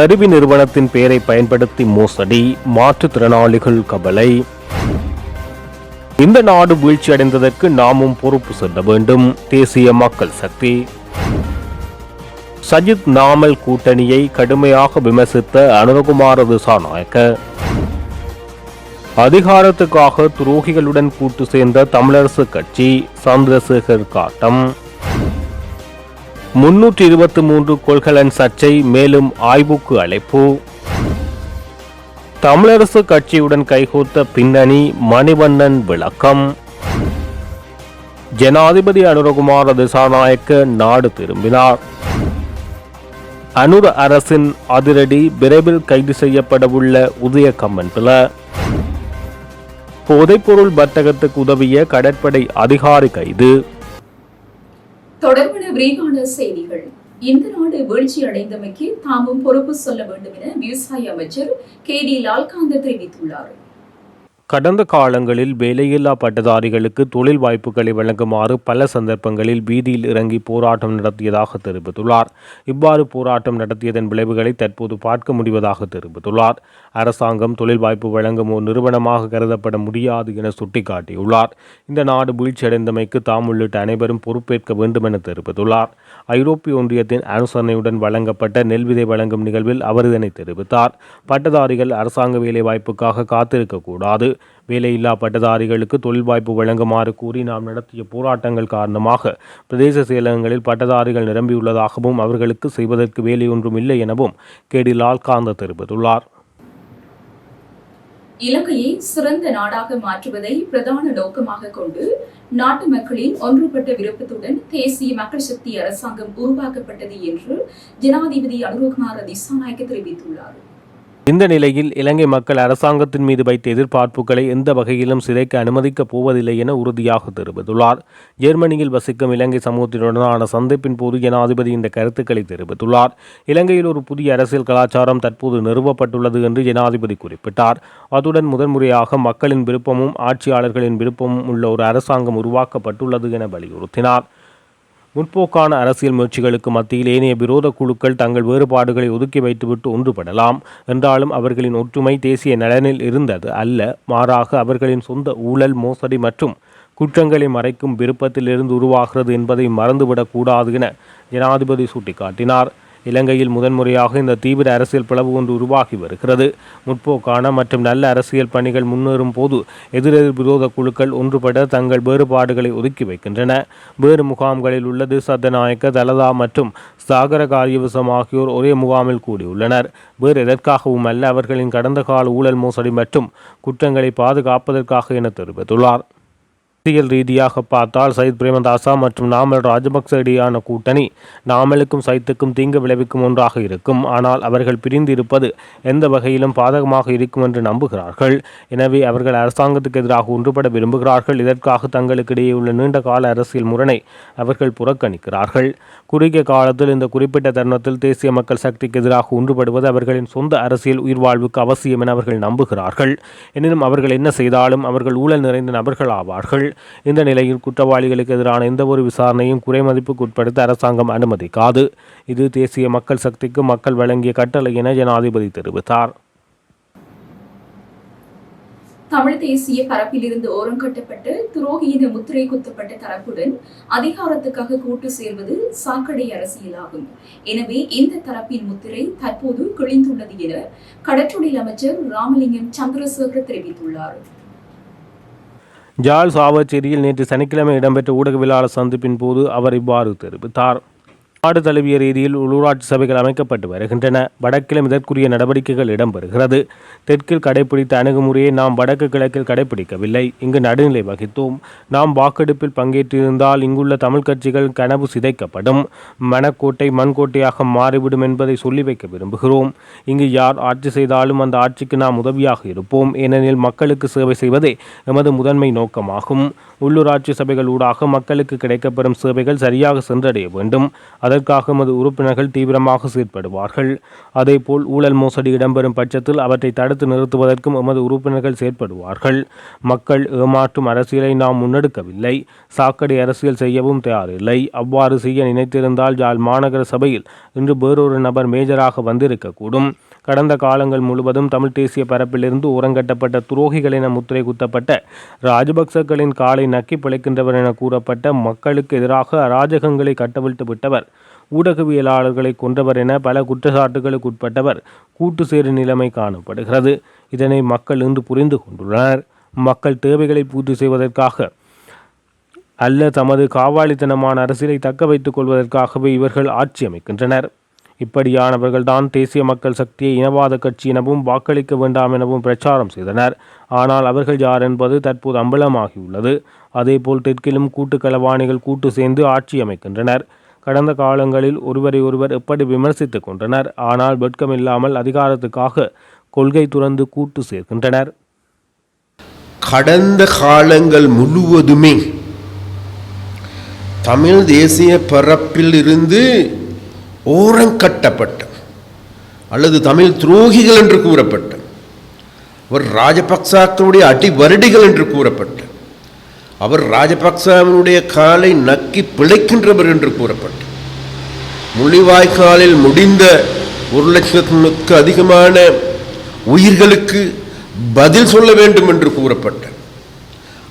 கருவி நிறுவனத்தின் பெயரை பயன்படுத்தி மோசடி மாற்றுத்திறனாளிகள் கவலை. இந்த நாடு வீழ்ச்சியடைந்ததற்கு நாமும் பொறுப்பு செல்ல வேண்டும். தேசிய மக்கள் சக்தி. சஜித் நாமல் கூட்டணியை கடுமையாக விமர்சித்த அனுரகுமார திசாநாயக்க. அதிகாரத்துக்காக துரோகிகளுடன் கூட்டு சேர்ந்த தமிழரசு கட்சி சந்திரசேகர் காட்டம். முன்னூற்றி இருபத்தி மூன்று கொள்கலன் சர்ச்சை மேலும் ஆய்வுக்கு அழைப்பு. தமிழரசு கட்சியுடன் கைகோத்த பின்னணி மணிவண்ணன் விளக்கம். ஜனாதிபதி அனுரகுமார திசாநாயக்க நாடு திரும்பினார். அனுர அரசின் அதிரடி விரைவில் கைது செய்யப்படவுள்ள உதய கம்மன் பில போதைப்பொருள் வர்த்தகத்துக்கு உதவிய கடற்படை அதிகாரி கைது. தொடர்பான விரிவான செய்திகள். இந்த நாடு வீழ்ச்சி அடைந்தமைக்கு தாமும் பொறுப்பு சொல்ல வேண்டும் என விவசாய அமைச்சர் கே டி லால்காந்த தெரிவித்துள்ளார். கடந்த காலங்களில் வேலையில்லா பட்டதாரிகளுக்கு தொழில் வாய்ப்புகளை வழங்குமாறு பல சந்தர்ப்பங்களில் வீதியில் இறங்கி போராட்டம் நடத்தியதாக தெரிவித்துள்ளார். இவ்வாறு போராட்டம் நடத்தியதன் விளைவுகளை தற்போது பார்க்க முடிவதாக தெரிவித்துள்ளார். அரசாங்கம் தொழில் வாய்ப்பு வழங்கும் ஒரு நிறுவனமாக கருதப்பட முடியாது என சுட்டிக்காட்டியுள்ளார். இந்த நாடு வீழ்ச்சியடைந்தமைக்கு தாம் உள்ளிட்ட அனைவரும் பொறுப்பேற்க வேண்டும் என தெரிவித்துள்ளார். ஐரோப்பிய ஒன்றியத்தின் அனுசரணையுடன் வழங்கப்பட்ட நெல் விதை வழங்கும் நிகழ்வில் அவர் இதனை தெரிவித்தார். பட்டதாரிகள் அரசாங்க வேலை வாய்ப்புக்காக காத்திருக்கக்கூடாது. வேலையில்லா பட்டதாரிகளுக்கு தொழில் வாய்ப்பு வழங்குமாறு கூறி நாம் நடத்திய போராட்டங்கள் காரணமாக பிரதேச செயலகங்களில் பட்டதாரிகள் நிரம்பியுள்ளதாகவும் அவர்களுக்கு செய்வதற்கு வேலை ஒன்றும் இல்லை எனவும் கேடி லால்காந்த தெரிவித்துள்ளார். இலங்கையை சிறந்த நாடாக மாற்றுவதை பிரதான நோக்கமாக கொண்டு நாட்டு மக்களின் ஒன்றுபட்ட விருப்பத்துடன் தேசிய மக்கள் சக்தி அரசாங்கம் உருவாக்கப்பட்டது என்று ஜனாதிபதி அனுரகுமார திசாநாயக்க தெரிவித்துள்ளார். இந்த நிலையில் இலங்கை மக்கள் அரசாங்கத்தின் மீது வைத்த எதிர்பார்ப்புகளை எந்த வகையிலும் சிதைக்க அனுமதிக்கப் போவதில்லை என உறுதியாக தெரிவித்துள்ளார். ஜெர்மனியில் வசிக்கும் இலங்கை சமூகத்தினுடனான சந்திப்பின் போது ஜனாதிபதி இந்த கருத்துக்களை தெரிவித்துள்ளார். இலங்கையில் ஒரு புதிய அரசியல் கலாச்சாரம் தற்போது நிறுவப்பட்டுள்ளது என்று ஜனாதிபதி குறிப்பிட்டார். அத்துடன் முதன்முறையாக மக்களின் விருப்பமும் ஆட்சியாளர்களின் விருப்பமும் உள்ள ஒரு அரசாங்கம் உருவாக்கப்பட்டுள்ளது என வலியுறுத்தினார். முற்போக்கான அரசியல் முயற்சிகளுக்கு மத்தியில் ஏனைய விரோத குழுக்கள் தங்கள் வேறுபாடுகளை ஒதுக்கி வைத்துவிட்டு ஒன்றுபடலாம். என்றாலும் அவர்களின் ஒற்றுமை தேசிய நலனில் இருந்தது அல்ல. மாறாக அவர்களின் சொந்த ஊழல் மோசடி மற்றும் குற்றங்களை மறைக்கும் விருப்பத்திலிருந்து உருவாகிறது என்பதை மறந்துவிடக்கூடாது என ஜனாதிபதி சுட்டிக்காட்டினார். இலங்கையில் முதன்முறையாக இந்த தீவிர அரசியல் பிளவு ஒன்று உருவாகி வருகிறது. முற்போக்கான மற்றும் நல்ல அரசியல் பணிகள் முன்னேறும் போது எதிரெதிர் விரோத குழுக்கள் ஒன்றுபட தங்கள் வேறுபாடுகளை ஒதுக்கி வைக்கின்றன. வேறு முகாம்களில் உள்ளது சத்தநாயக்க தலதா மற்றும் சாகர காரியவசம் ஆகியோர் ஒரே முகாமில் கூடியுள்ளனர். வேறு எதற்காகவும் அல்ல அவர்களின் கடந்த கால ஊழல் மோசடி மற்றும் குற்றங்களை பாதுகாப்பதற்காக என தெரிவித்துள்ளார். அரசியல் ரீதியாக பார்த்தால் சயித் பிரேமதாசா மற்றும் நாமல் ராஜபக்ச இடையான கூட்டணி நாமலுக்கும் சைத்துக்கும் தீங்கு விளைவிக்கும் ஒன்றாக இருக்கும். ஆனால் அவர்கள் பிரிந்து இருப்பது எந்த வகையிலும் பாதகமாக இருக்கும் என்று நம்புகிறார்கள். எனவே அவர்கள் அரசாங்கத்துக்கு எதிராக ஒன்றுபட விரும்புகிறார்கள். இதற்காக தங்களுக்கு இடையே உள்ள நீண்ட கால அரசியல் முரணை அவர்கள் புறக்கணிக்கிறார்கள். குறுகிய காலத்தில் இந்த குறிப்பிட்ட தருணத்தில் தேசிய மக்கள் சக்திக்கு எதிராக ஒன்றுபடுவது அவர்களின் சொந்த அரசியல் உயிர்வாழ்வுக்கு அவசியம் என அவர்கள் நம்புகிறார்கள். எனினும் அவர்கள் என்ன செய்தாலும் அவர்கள் ஊழல் நிறைந்த நபர்கள் ஆவார்கள். இந்த நிலையில் குற்றவாளிகளுக்கு எதிரான எந்தவொரு விசாரணையும் குறைமதிப்புக்கு உட்படுத்த அரசாங்கம் அனுமதிக்காது. இது தேசிய மக்கள் சக்திக்கு மக்கள் வழங்கிய கட்டளை என ஜனாதிபதி தெரிவித்தார். தமிழ் தேசிய பரப்பிலிருந்து ஓரங்கட்டப்பட்டு துரோகியின முத்திரை குத்தப்பட்ட தரப்புடன் அதிகாரத்துக்காக கூட்டு சேர்வது சாக்கடை அரசியலாகும். எனவே இந்த தரப்பின் முத்திரை தற்போது கிழிந்துள்ளது என கடற்றொழில் அமைச்சர் ராமலிங்கம் சந்திரசேகர் தெரிவித்துள்ளார். ஜால் சாவச்சேரியில் நேற்று சனிக்கிழமை இடம்பெற்ற ஊடகவியலாளர் சந்திப்பின் போது அவர் இவ்வாறு தெரிவித்தார். நாடு தழுவிய ரீதியில் உள்ளூராட்சி சபைகள் அமைக்கப்பட்டு வருகின்றன. வடக்கிலும் இதற்குரிய நடவடிக்கைகள் இடம்பெறுகிறது. தெற்கில் கடைபிடித்த அணுகுமுறையை நாம் வடக்கு கிழக்கில் கடைபிடிக்கவில்லை. இங்கு நடுநிலை வகித்தோம். நாம் வாக்கெடுப்பில் பங்கேற்றிருந்தால் இங்குள்ள தமிழ் கட்சிகள் கனவு சிதைக்கப்படும். மனக்கோட்டை மண்கோட்டையாக மாறிவிடும் என்பதை சொல்லி வைக்க விரும்புகிறோம். இங்கு யார் ஆட்சி செய்தாலும் அந்த ஆட்சிக்கு நாம் உதவியாக இருப்போம். ஏனெனில் மக்களுக்கு சேவை செய்வதே எமது முதன்மை நோக்கமாகும். உள்ளூராட்சி சபைகள் ஊடாக மக்களுக்கு கிடைக்கப்பெறும் சேவைகள் சரியாக சென்றடைய வேண்டும். அதற்காக எமது உறுப்பினர்கள் தீவிரமாக செயற்படுவார்கள். அதேபோல் ஊழல் மோசடி இடம்பெறும் பட்சத்தில் அவற்றை தடுத்து நிறுத்துவதற்கும் எமது உறுப்பினர்கள் செயற்படுவார்கள். மக்கள் ஏமாற்றும் அரசியலை நாம் முன்னெடுக்கவில்லை. சாக்கடை அரசியல் செய்யவும் தயாரில்லை. அவ்வாறு செய்ய நினைத்திருந்தால் யாழ் மாநகர சபையில் இன்று வேறொரு நபர் மேஜராக வந்திருக்கக்கூடும். கடந்த காலங்கள் முழுவதும் தமிழ் தேசிய பரப்பிலிருந்து உரங்கட்டப்பட்ட துரோகிகள் என முத்திரை குத்தப்பட்ட ராஜபக்சக்களின் காலை நக்கி பிழைக்கின்றவர் என கூறப்பட்ட மக்களுக்கு எதிராக அராஜகங்களை கட்டவிழ்த்து விட்டவர் ஊடகவியலாளர்களை கொன்றவர் என பல குற்றச்சாட்டுகளுக்கு உட்பட்டவர் கூட்டு சேரு நிலைமை காணப்படுகிறது. இதனை மக்கள் இன்று புரிந்து கொண்டுள்ளனர். மக்கள் தேவைகளை பூர்த்தி செய்வதற்காக அல்ல தமது காவாலித்தனமான அரசியலை தக்க வைத்துக் கொள்வதற்காகவே இவர்கள் ஆட்சி அமைக்கின்றனர். இப்படியானவர்கள்தான் தேசிய மக்கள் சக்தியை இனவாத கட்சி எனவும் வாக்களிக்க வேண்டாம் எனவும் பிரச்சாரம் செய்தனர். ஆனால் அவர்கள் யார் என்பது தற்போது அம்பலமாகியுள்ளது. அதேபோல் தெற்கிலும் கூட்டு களவாணிகள் கூட்டு சேர்ந்து ஆட்சி அமைக்கின்றனர். கடந்த காலங்களில் ஒருவரை ஒருவர் எப்படி விமர்சித்துக் கொண்டனர். ஆனால் வெட்கமில்லாமல் அதிகாரத்துக்காக கொள்கை துறந்து கூட்டு சேர்க்கின்றனர். கடந்த காலங்கள் முழுவதுமே தமிழ் தேசிய பரப்பில் இருந்து ஓரங்கட்டப்பட்ட அல்லது தமிழ் துரோகிகள் என்று கூறப்பட்ட அவர் ராஜபக்சாக்களுடைய அடி வருடிகள் என்று கூறப்பட்ட அவர் ராஜபக்சாவினுடைய காலை நக்கி பிழைக்கின்றவர் என்று கூறப்பட்ட முள்ளிவாய்க்காலில் முடிந்த ஒரு லட்சத்துக்கு அதிகமான உயிர்களுக்கு பதில் சொல்ல வேண்டும் என்று கூறப்பட்ட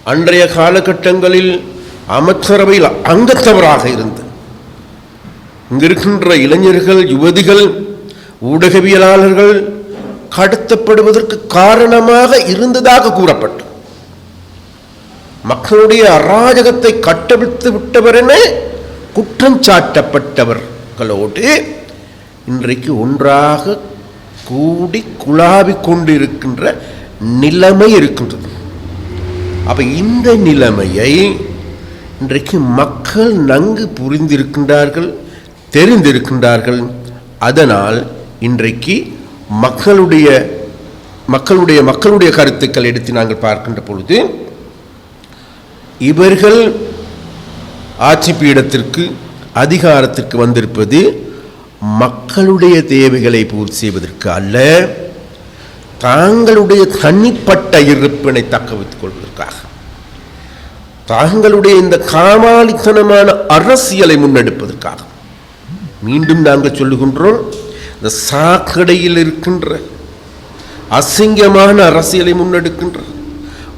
அன்றைய காலகட்டங்களில் அமைச்சரவையில் அங்கத்தவராக இருந்தது இங்கிருக்கின்ற இளைஞர்கள் யுவதிகள் ஊடகவியலாளர்கள் கடத்தப்படுவதற்கு காரணமாக இருந்ததாக கூறப்பட்டு மக்களுடைய அராஜகத்தை கட்டவிழ்த்து விட்டவர் என குற்றம் சாட்டப்பட்டவர்களோடு இன்றைக்கு ஒன்றாக கூடி குழாவிக் கொண்டிருக்கின்ற நிலைமை இருக்கின்றது. அப்ப இந்த நிலைமையை இன்றைக்கு மக்கள் நன்கு புரிந்திருக்கின்றார்கள். தெரிந்திருக்கின்றார்கள். அதனால் இன்றைக்கு மக்களுடைய மக்களுடைய மக்களுடைய கருத்துக்கள் எடுத்து நாங்கள் பார்க்கின்ற பொழுது இவர்கள் ஆட்சி பீடத்திற்கு அதிகாரத்திற்கு வந்திருப்பது மக்களுடைய தேவைகளை பூர்த்தி செய்வதற்கு அல்ல தாங்களுடைய தனிப்பட்ட இருப்பினை தக்க வைத்துக் கொள்வதற்காக. தாங்களுடைய இந்த காமாலித்தனமான அரசியலை முன்னெடுப்பதற்காக. மீண்டும் நாங்கள் சொல்லுகின்றோம் இந்த சாக்கடையில் இருக்கின்ற அசிங்கமான அரசியலை முன்னெடுக்கின்ற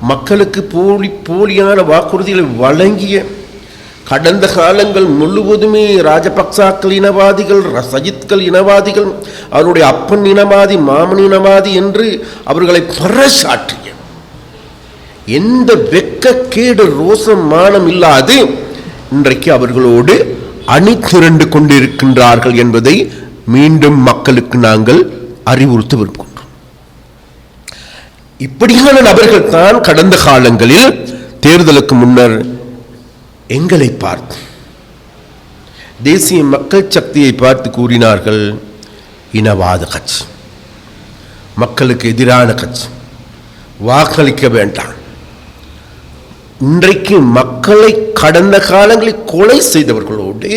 மக்களுக்கு போலி போலியான வாக்குறுதிகளை வழங்கிய கடந்த காலங்கள் முழுவதுமே ராஜபக்சாக்கள் இனவாதிகள் ர- சஜித்கள் இனவாதிகள் அவருடைய அப்பன் இனவாதி மாமன் இனவாதி என்று அவர்களை பறைசாற்றிய எந்த வெக்கக்கேடு ரோசம் மானம் இல்லாது இன்றைக்கு அவர்களோடு அணி திரண்டு கொண்டிருக்கின்றார்கள் என்பதை மீண்டும் மக்களுக்கு நாங்கள் அறிவுறுத்த விரும்புகின்றோம். இப்படியான நபர்கள் தான் கடந்த காலங்களில் தேர்தலுக்கு முன்னர் எங்களை பார்த்து தேசிய மக்கள் சக்தியை பார்த்து கூறினார்கள் இனவாத கட்சி மக்களுக்கு எதிரான கட்சி வாக்களிக்க வேண்டாம். இன்றைக்கு மக்களை கடந்த காலங்களில் கொலை செய்தவர்களோடு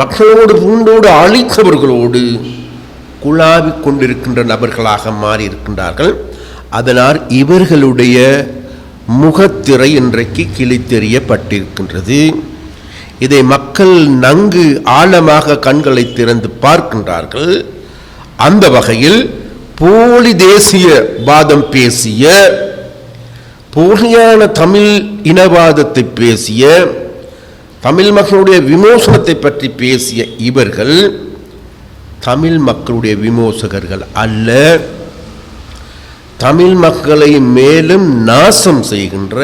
மக்களோடு பூண்டோடு அழித்தவர்களோடு குழாவிக் கொண்டிருக்கின்ற நபர்களாக மாறி இருக்கின்றார்கள் அதனால் இவர்களுடைய முகத்திரை இன்றைக்கு கிழித்தெறியப்பட்டிருக்கின்றது. இதை மக்கள் நன்கு ஆழமாக கண்களை திறந்து பார்க்கின்றார்கள். அந்த வகையில் போலி தேசிய வாதம் பேசிய போலியான தமிழ் இனவாதத்தை பேசிய தமிழ் மக்களுடைய விமோசனத்தை பற்றி பேசிய இவர்கள் தமிழ் மக்களுடைய விமோசகர்கள் அல்ல. தமிழ் மக்களை மேலும் நாசம் செய்கின்ற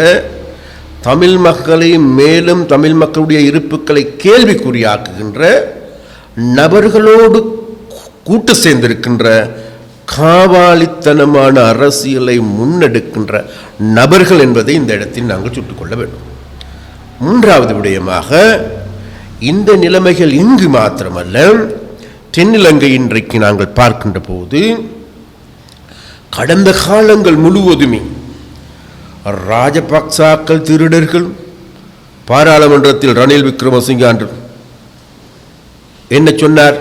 தமிழ் மக்களை மேலும் தமிழ் மக்களுடைய இருப்புக்களை கேள்விக்குறியாக்குகின்ற நபர்களோடு கூட்டு சேர்ந்திருக்கின்ற காவாலித்தனமான அரசியலை முன்னெடுக்கின்ற நபர்கள் என்பதை இந்த இடத்தில் நாங்கள் சுட்டுக்கொள்ள வேண்டும். மூன்றாவது விடயமாக இந்த நிலைமைகள் இங்கு மாத்திரமல்ல தென்னிலங்கை இன்றைக்கு நாங்கள் பார்க்கின்ற போது கடந்த காலங்கள் முழுவதுமே ராஜபக்சாக்கள் திருடர்கள் பாராளுமன்றத்தில் ரணில் விக்ரமசிங்க அன்று என்ன சொன்னார்?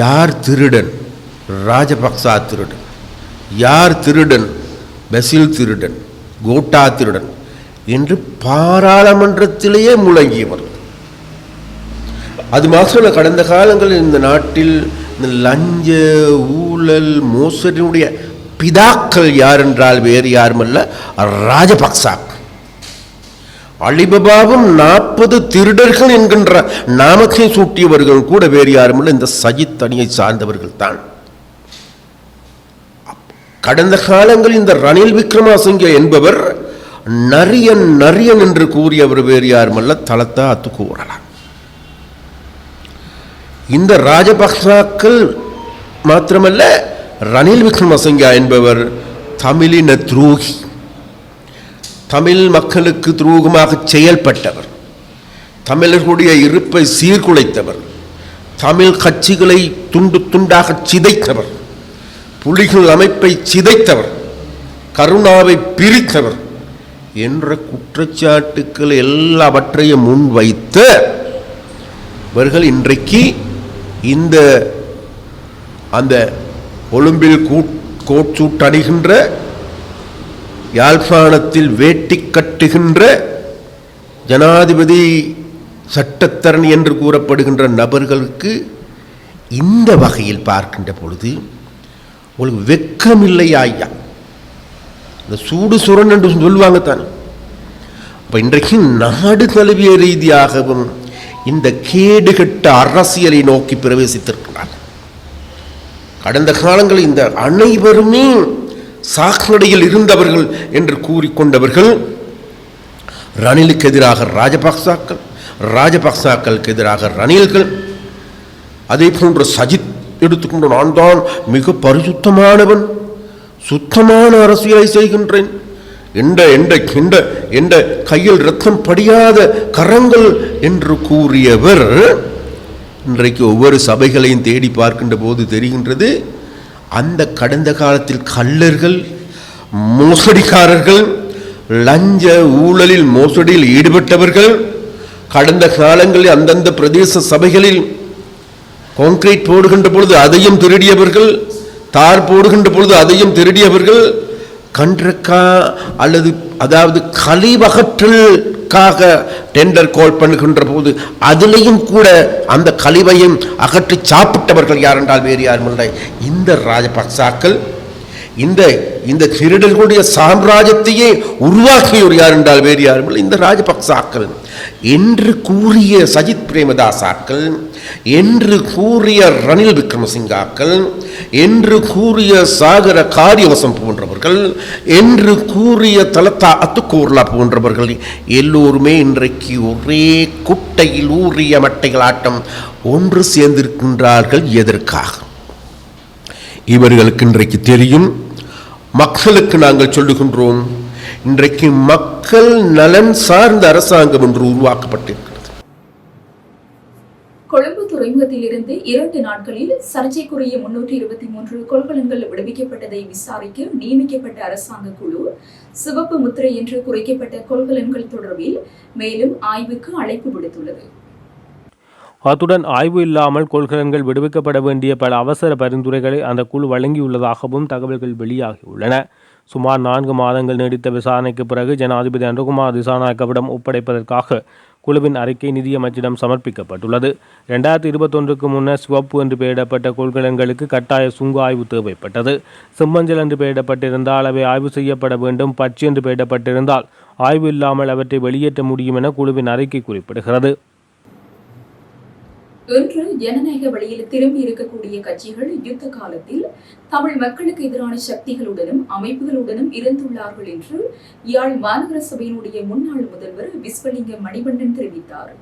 யார் திருடன்? ராஜபக்சா திருடன் யார் திருடன்? பசில் திருடன் கோட்டா திருடன் என்று பாராளுமன்றத்திலேயே முழங்கியவர். அது மாத்திரம் கடந்த காலங்களில் இந்த நாட்டில் இந்த லஞ்ச ஊழல் மோசடியினுடைய பிதாக்கள் யார் என்றால் வேறு யாருமல்ல ராஜபக்சா. அலிபபாவும் நாற்பது திருடர்கள் என்கின்ற நாமத்தை சூட்டியவர்கள் கூட வேறு யாருமல்ல இந்த சஜித் அணியை சார்ந்தவர்கள் தான். கடந்த காலங்களில் இந்த ரணில் விக்ரமாசிங்கே என்பவர் நரியன் நரியன் என்று கூறியவர் வேறு யாருமல்ல தளத்தை அத்து கூறலாம் இந்த ராஜபக்சாக்கள் மாத்திரமல்ல ரணில் விக்ரமசிங்கா என்பவர் தமிழின துரோகி. தமிழ் மக்களுக்கு துரோகமாக செயல்பட்டவர். தமிழர்களுடைய இருப்பை சீர்குலைத்தவர். தமிழ் கட்சிகளை துண்டு துண்டாக சிதைத்தவர். புலிகள் அமைப்பை சிதைத்தவர் கருணாவை பிரித்தவர் என்ற குற்றச்சாட்டுக்கள் எல்லாவற்றையும் முன்வைத்த இவர்கள் இன்றைக்கு இந்த அந்த ஒலிம்பில் கோட்சூட்டணிகின்ற யாழ்ப்பாணத்தில் வேட்டி கட்டுகின்ற ஜனாதிபதி சட்டத்தரணி என்று கூறப்படுகின்ற நபர்களுக்கு இந்த வகையில் பார்க்கின்ற பொழுது உங்களுக்கு வெக்கமில்லை ஐயா இந்த சூடு சுரன் என்று சொல்லுவாங்க தானே. அப்போ இன்றைக்கு நாடு தழுவிய ரீதியாகவும் இந்த கேடுகட்ட அரசியலை நோக்கி பிரவேசித்திருக்கிறார். கடந்த காலங்களில் இந்த அனைவருமே சாக்கடையில் இருந்தவர்கள் என்று கூறிக்கொண்டவர்கள் ரணிலுக்கு எதிராக ராஜபக்சாக்கள் ராஜபக்சாக்களுக்கு எதிராக ரணில்கள் அதே போன்ற சஜித் எடுத்துக்கொண்டு நான் தான் மிக பரிசுத்தமானவன் சுத்தமான அரசியலை செய்கின்றேன். என்ற என்ற கிண்ட என்ற கையில் ரத்தம் படியாத கரங்கள் என்று கூறியவர் இன்றைக்கு ஒவ்வொரு சபைகளையும் தேடி பார்க்கின்ற போது தெரிகின்றது அந்த கடந்த காலத்தில் கள்ளர்கள் மோசடிக்காரர்கள் லஞ்ச ஊழலில் மோசடியில் ஈடுபட்டவர்கள் கடந்த காலங்களில் அந்தந்த பிரதேச சபைகளில் கான்கிரீட் போடுகின்ற பொழுது அதையும் திருடியவர்கள் தார் போடுகின்ற பொழுது அதையும் திருடியவர்கள் கன்றக்கா அல்லது அதாவது கழிவகற்றலுக்காக டெண்டர் கால் பண்ணுகின்ற போது அதிலையும் கூட அந்த கழிவையும் அகற்றி சாப்பிட்டவர்கள் யார் என்றால் வேறு யாரும் இல்லை. இந்த ராஜபக்சாக்கள் இந்த இந்த திருடர்களுடைய சாம்ராஜ்யத்தையே உருவாக்கியவர் யார் என்றால் வேறு யாரும் இல்லை. இந்த ராஜபக்சாக்கள். என்று கூறிய சஜித் பிரேமதாசாக்கள் என்று கூறிய ரணில் விக்ரமசிங்காக்கள் என்று கூறிய சாகர காரியவசம் போன்றவர்கள் என்று கூறிய தலத்தா அத்துக்கூர்லா போன்றவர்கள் எல்லோருமே இன்றைக்கு ஒரே குட்டையில் ஊறிய மட்டைகளாட்டம் ஒன்று சேர்ந்திருக்கின்றார்கள் எதற்காக? இவர்களுக்கு இன்றைக்கு தெரியும் மக்களுக்கு நாங்கள் சொல்லுகின்றோம் இன்றைக்கு மக்கள் நலன் சார்ந்த அரசாங்கம் என்று உருவாக்கப்பட்டிருக்கிறது. கொழும்பு துறைமுகத்திலிருந்து இரண்டு நாட்களில் சர்ச்சைக்குரிய முன்னூற்றி இருபத்தி மூன்று கொள்கலன்கள் விடுவிக்கப்பட்டதை விசாரிக்க நியமிக்கப்பட்ட அரசாங்க குழு சிவப்பு முத்திரை என்று குறைக்கப்பட்ட கொள்கலன்கள் தொடர்பில் மேலும் ஆய்வுக்கு அழைப்பு விடுத்துள்ளது. அத்துடன் ஆய்வு இல்லாமல் கொள்கலன்கள் விடுவிக்கப்பட வேண்டிய பல அவசர பரிந்துரைகளை அந்த குழு வழங்கியுள்ளதாகவும் தகவல்கள் வெளியாகியுள்ளன. சுமார் நான்கு மாதங்கள் நீடித்த விசாரணைக்கு பிறகு ஜனாதிபதி அனுகுமார் திசாநாயக்கவிடம் ஒப்படைப்பதற்காக குழுவின் அறிக்கை நிதியமைச்சிடம் சமர்ப்பிக்கப்பட்டுள்ளது. ரெண்டாயிரத்தி இருபத்தொன்றுக்கு முன்னர் சிவப்பு என்று பெயரிடப்பட்ட கொள்கலன்களுக்கு கட்டாய சுங்க ஆய்வு தேவைப்பட்டது. செம்மஞ்சள் என்று பெயரிடப்பட்டிருந்தால் அவை ஆய்வு செய்யப்பட வேண்டும். பச்சை என்று பெயரிடப்பட்டிருந்தால் ஆய்வு இல்லாமல் அவற்றை வெளியேற்ற முடியும் என குழுவின் அறிக்கை குறிப்பிடுகிறது. இன்று ஜனநாயக வழியில் திரும்பி இருக்கக்கூடிய கட்சிகள் யுத்த காலத்தில் தமிழ் மக்களுக்கு எதிரான சக்திகளுடனும் அமைப்புகளுடனும் இருந்துள்ளார்கள் என்று யாழ் மாநகர சபையினுடைய முன்னாள் முதல்வர் விஸ்வலிங்கம் மணிவண்ணன் தெரிவித்தார்.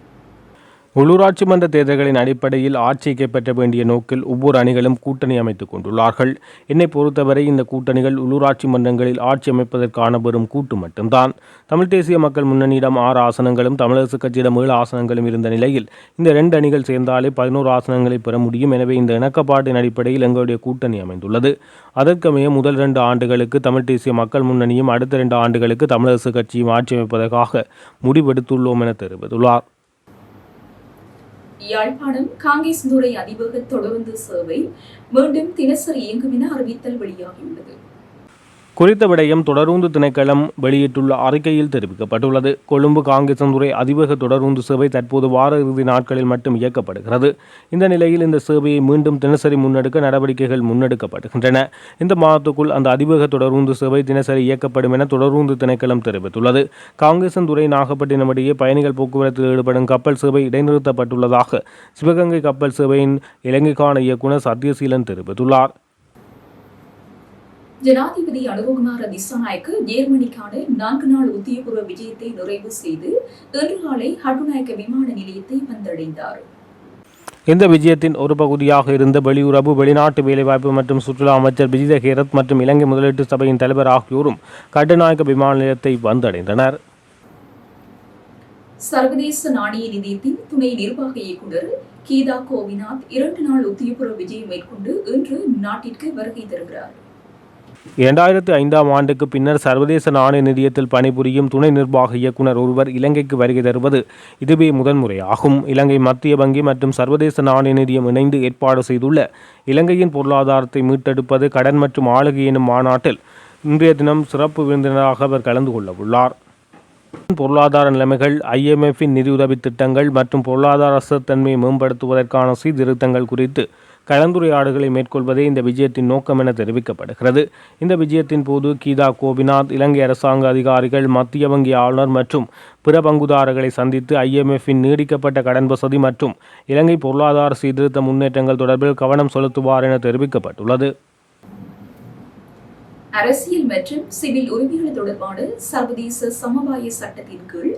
உள்ளூராட்சி மன்ற தேர்தல்களின் அடிப்படையில் ஆட்சியை பெற்ற வேண்டிய நோக்கில் ஒவ்வொரு அணிகளும் கூட்டணி அமைத்துக் கொண்டுள்ளார்கள். என்னை பொறுத்தவரை இந்த கூட்டணிகள் உள்ளூராட்சி மன்றங்களில் ஆட்சி அமைப்பதற்கான வெறும் கூட்டு மட்டும்தான். தமிழ் தேசிய மக்கள் முன்னணியிடம் ஆறு ஆசனங்களும் தமிழரசு கட்சியிடம் ஏழு ஆசனங்களும் இருந்த நிலையில் இந்த ரெண்டு அணிகள் சேர்ந்தாலே பதினோரு ஆசனங்களை பெற முடியும். எனவே இந்த இணக்கப்பாட்டின் அடிப்படையில் எங்களுடைய கூட்டணி அமைந்துள்ளது. அதற்கமைய முதல் ரெண்டு ஆண்டுகளுக்கு தமிழ் தேசிய மக்கள் முன்னணியும் அடுத்த ரெண்டு ஆண்டுகளுக்கு தமிழரசு கட்சியும் ஆட்சி அமைப்பதற்காக முடிவெடுத்துள்ளோம் என தெரிவித்துள்ளார். யாழ்ப்பாணம் காங்கேசந்துறை அதிபக தொடருந்து சேவை மீண்டும் தினசரி இயங்கும் என அறிவித்தல் வெளியாகியுள்ளது. குறித்த விடயம் தொடரூந்து திணைக்களம் வெளியிட்டுள்ள அறிக்கையில் தெரிவிக்கப்பட்டுள்ளது. கொழும்பு காங்கேசந்துறை அதிவேக தொடரூந்து சேவை தற்போது வார இறுதி நாட்களில் மட்டும் இயக்கப்படுகிறது. இந்த நிலையில் இந்த சேவையை மீண்டும் தினசரி முன்னெடுக்க நடவடிக்கைகள் முன்னெடுக்கப்படுகின்றன இந்த மாதத்துக்குள் அந்த அதிவேக தொடரூந்து சேவை தினசரி இயக்கப்படும் என தொடரூந்து திணைக்களம் தெரிவித்துள்ளது. காங்கேசந்துறை நாகப்பட்டினம் இடையே பயணிகள் போக்குவரத்தில் ஈடுபடும் கப்பல் சேவை இடைநிறுத்தப்பட்டுள்ளதாக சிவகங்கை கப்பல் சேவையின் இலங்கைக்கான இயக்குநர் சத்யசீலன் தெரிவித்துள்ளார். ஜனாதிபதி அனுரகுமார திசாநாயக்கு ஜேர்மனிக்கான நான்கு நாள் உத்தியோகபூர்வ விஜயத்தை நிறைவு செய்து இன்று காலை ஹட்டுநாயக்க விமான நிலையத்தை வந்தடைந்தார். இந்த விஜயத்தின் ஒரு பகுதியாக இருந்த வெளியுறவு வெளிநாட்டு வேலைவாய்ப்பு மற்றும் சுற்றுலா அமைச்சர் விஜித ஹேரத் மற்றும் இலங்கை முதலீட்டு சபையின் தலைவர் ஆகியோரும் கட்டுநாயக்க விமான நிலையத்தை வந்தடைந்தனர். சர்வதேச நாணய நிதியத்தின் துணை நிர்வாக இயக்குநர் கீதா கோவிநாத் இரண்டு நாள் உத்தியோகபூர்வ விஜயம் மேற்கொண்டு இன்று நாட்டிற்கு வருகை தருகிறார். இரண்டாயிரத்து ஐந்தாம் ஆண்டுக்கு பின்னர் சர்வதேச நாணய நிதியத்தில் பணிபுரியும் துணை நிர்வாக இயக்குனர் ஒருவர் இலங்கைக்கு வருகை தருவது இதுவே முதன்முறையாகும். இலங்கை மத்திய வங்கி மற்றும் சர்வதேச நாணய நிதியம் இணைந்து ஏற்பாடு செய்துள்ள இலங்கையின் பொருளாதாரத்தை மீட்டெடுப்பது கடன் மற்றும் ஆளுகை எனும் மாநாட்டில் இன்றைய தினம் சிறப்பு விருந்தினராக அவர் கலந்து கொள்ள உள்ளார். பொருளாதார நிலைமைகள் ஐஎம்எஃப்பின் நிதியுதவி திட்டங்கள் மற்றும் பொருளாதார அசத்தன்மையை மேம்படுத்துவதற்கான சீர்திருத்தங்கள் குறித்து கலந்துரையாடுகளை மேற்கொள்வதே இந்த விஜயத்தின் நோக்கம் என தெரிவிக்கப்படுகிறது. இந்த விஜயத்தின் போது கீதா கோபிநாத் இலங்கை அரசாங்க அதிகாரிகள் மத்திய வங்கி ஆளுநர் மற்றும் பிற பங்குதாரர்களை சந்தித்து ஐஎம்எஃப்பின் நீடிக்கப்பட்ட கடன் வசதி மற்றும் இலங்கை பொருளாதார சீர்திருத்த முன்னேற்றங்கள் தொடர்பில் கவனம் செலுத்துவார் என தெரிவிக்கப்பட்டுள்ளது. அரசியல் மற்றும் சிவில் உரிமைகள் தொடர்பான சர்வதேச சமவாய சட்டத்தின் கீழ்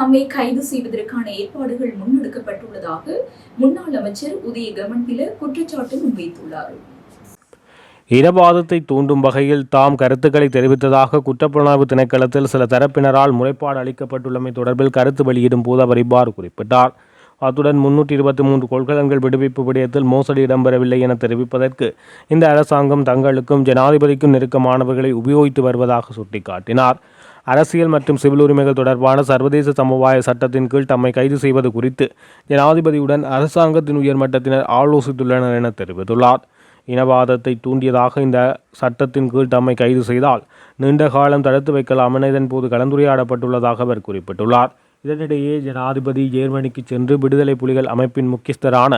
தம்மை கைது செய்வதற்கான ஏற்பாடுகள் முன்னெடுக்கப்பட்டுள்ளதாக முன்னாள் அமைச்சர் உதய கமன்பில குற்றச்சாட்டு முன்வைத்துள்ளார். இனவாதத்தை தூண்டும் வகையில் தாம் கருத்துக்களை தெரிவித்ததாக குற்றப்புலனாய்வு திணைக்களத்தில் சில தரப்பினரால் முறைப்பாடு அளிக்கப்பட்டுள்ளமை தொடர்பில் கருத்து வெளியிடும் போது அவர் இவ்வாறு குறிப்பிட்டார். அத்துடன் முன்னூற்றி இருபத்தி மூன்று கொள்கலன்கள் விடுவிப்பு விடயத்தில் மோசடி இடம்பெறவில்லை என தெரிவிப்பதற்கு இந்த அரசாங்கம் தங்களுக்கும் ஜனாதிபதிக்கும் நெருக்கமானவர்களை உபயோகித்து வருவதாக சுட்டிக்காட்டினார். அரசியல் மற்றும் சிவில் உரிமைகள் தொடர்பான சர்வதேச சமவாய சட்டத்தின் கீழ் தம்மை கைது செய்வது குறித்து ஜனாதிபதியுடன் அரசாங்கத்தின் உயர்மட்டத்தினர் ஆலோசித்துள்ளனர் என தெரிவித்துள்ளார். இனவாதத்தை தூண்டியதாக இந்த சட்டத்தின் கீழ் தம்மை கைது செய்தால் நீண்ட காலம் தடுத்து வைக்கலாம் என இதன்போது கலந்துரையாடப்பட்டுள்ளதாக அவர் குறிப்பிட்டுள்ளார். இதனிடையே ஜனாதிபதி ஜேர்மனிக்கு சென்று விடுதலை புலிகள் அமைப்பின் முக்கியஸ்தரான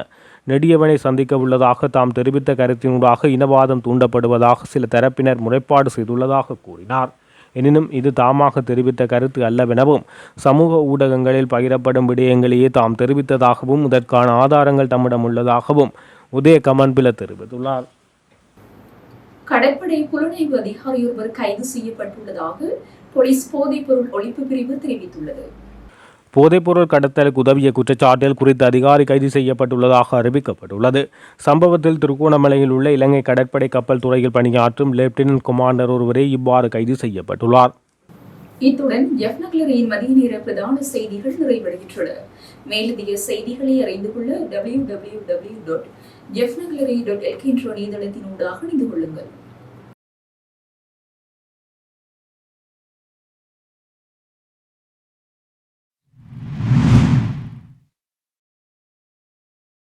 நெடியவனை சந்திக்க உள்ளதாக தாம் தெரிவித்த கருத்தினூடாக இனவாதம் தூண்டப்படுவதாக சில தரப்பினர் முறைப்பாடு செய்துள்ளதாக கூறினார். எனினும் இது தாமாக தெரிவித்த கருத்து அல்லவெனவும் சமூக ஊடகங்களில் பகிரப்படும் விடயங்களையே தாம் தெரிவித்ததாகவும் இதற்கான ஆதாரங்கள் தம்மிடம் உள்ளதாகவும் உதய கமன்பில தெரிவித்துள்ளார். கடற்படை புலனாய்வு அதிகாரி ஒருவர் கைது செய்யப்பட்டுள்ளதாக போலீஸ் போதைப்பொருள் ஒழிப்பு பிரிவு தெரிவித்துள்ளது. போதைப்பொருள் கடத்தலுக்கு உதவிய குற்றச்சாட்டில் குறித்த அதிகாரி கைது செய்யப்பட்டுள்ளதாக அறிவிக்கப்பட்டுள்ளது. சம்பவத்தில் திருகோணமலையில் உள்ள இலங்கை கடற்படை கப்பல் துறையில் பணியாற்றும் லெப்டினன்ட் கமாண்டர் ஒருவரே இவ்வாறு கைது செய்யப்பட்டுள்ளார். இத்துடன் ஜெஃப்னக்லரியின் மதிய நேர பிரதான செய்திகள் நிறைவடைகின்றன. மேலதிக செய்திகளை அறிந்து கொள்ள W W W dot jaffnagallery dot LK என்ற இணையதளத்தினூடாக இணைந்து கொள்ளுங்கள்.